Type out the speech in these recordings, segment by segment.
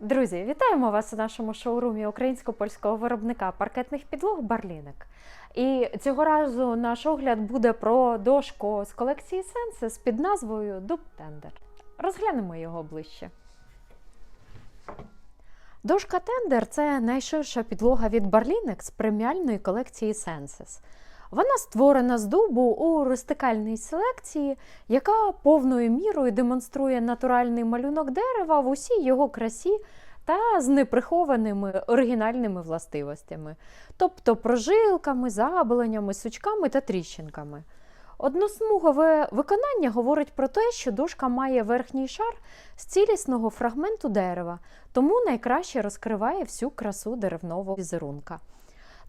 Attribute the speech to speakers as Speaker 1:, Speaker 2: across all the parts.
Speaker 1: Друзі, вітаємо вас у нашому шоурумі українсько-польського виробника паркетних підлог Барліник. І цього разу наш огляд буде про дошку з колекції Senses під назвою Дуб Тендер. Розглянемо його ближче. Дошка Тендер це найширша підлога від Барлінек з преміальної колекції Senses. Вона створена з дубу у рустикальній селекції, яка повною мірою демонструє натуральний малюнок дерева в усій його красі та з неприхованими оригінальними властивостями, тобто прожилками, заболеннями, сучками та тріщинками. Односмугове виконання говорить про те, що дошка має верхній шар з цілісного фрагменту дерева, тому найкраще розкриває всю красу деревного візерунка.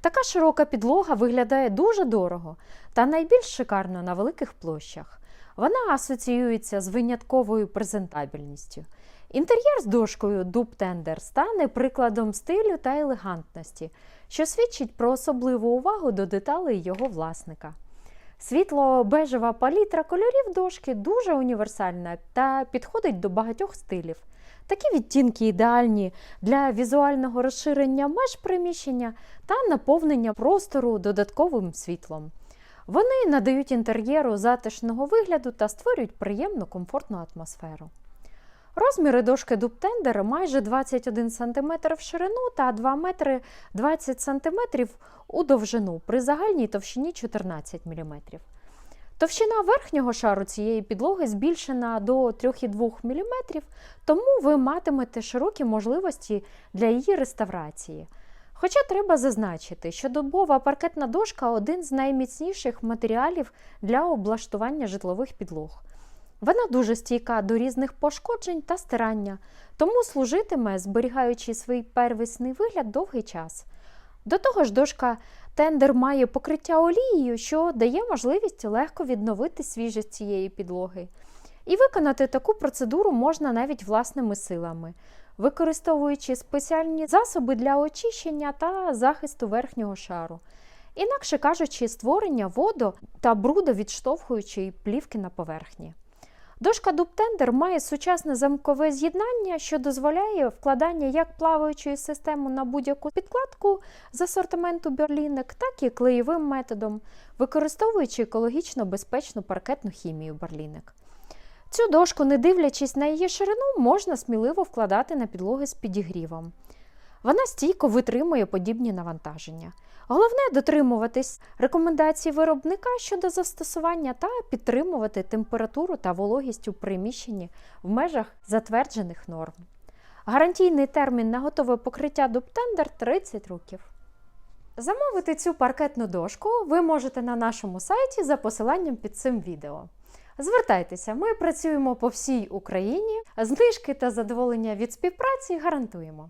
Speaker 1: Така широка підлога виглядає дуже дорого та найбільш шикарно на великих площах. Вона асоціюється з винятковою презентабельністю. Інтер'єр з дошкою Дуб Тендер стане прикладом стилю та елегантності, що свідчить про особливу увагу до деталей його власника. Світло-бежева палітра кольорів дошки дуже універсальна та підходить до багатьох стилів. Такі відтінки ідеальні для візуального розширення меж приміщення та наповнення простору додатковим світлом. Вони надають інтер'єру затишного вигляду та створюють приємну комфортну атмосферу. Розміри дошки дубтендер майже 21 см в ширину та 2 метри 20 см у довжину при загальній товщині 14 мм. Товщина верхнього шару цієї підлоги збільшена до 3,2 мм, тому ви матимете широкі можливості для її реставрації. Хоча треба зазначити, що дубова паркетна дошка один з найміцніших матеріалів для облаштування житлових підлог. Вона дуже стійка до різних пошкоджень та стирання, тому служитиме, зберігаючи свій первісний вигляд довгий час. До того ж, дошка тендер має покриття олією, що дає можливість легко відновити свіжість цієї підлоги. І виконати таку процедуру можна навіть власними силами, використовуючи спеціальні засоби для очищення та захисту верхнього шару. Інакше кажучи, створення водо та брудовідштовхуючої плівки на поверхні. Дошка дубтендер має сучасне замкове з'єднання, що дозволяє вкладання як плаваючої системи на будь-яку підкладку з асортименту Берлінек, так і клеєвим методом, використовуючи екологічно безпечну паркетну хімію Берлінек. Цю дошку, не дивлячись на її ширину, можна сміливо вкладати на підлоги з підігрівом. Вона стійко витримує подібні навантаження. Головне дотримуватись рекомендацій виробника щодо застосування та підтримувати температуру та вологість у приміщенні в межах затверджених норм. Гарантійний термін на готове покриття Дубтендер 30 років. Замовити цю паркетну дошку ви можете на нашому сайті за посиланням під цим відео. Звертайтеся, ми працюємо по всій Україні, знижки та задоволення від співпраці гарантуємо.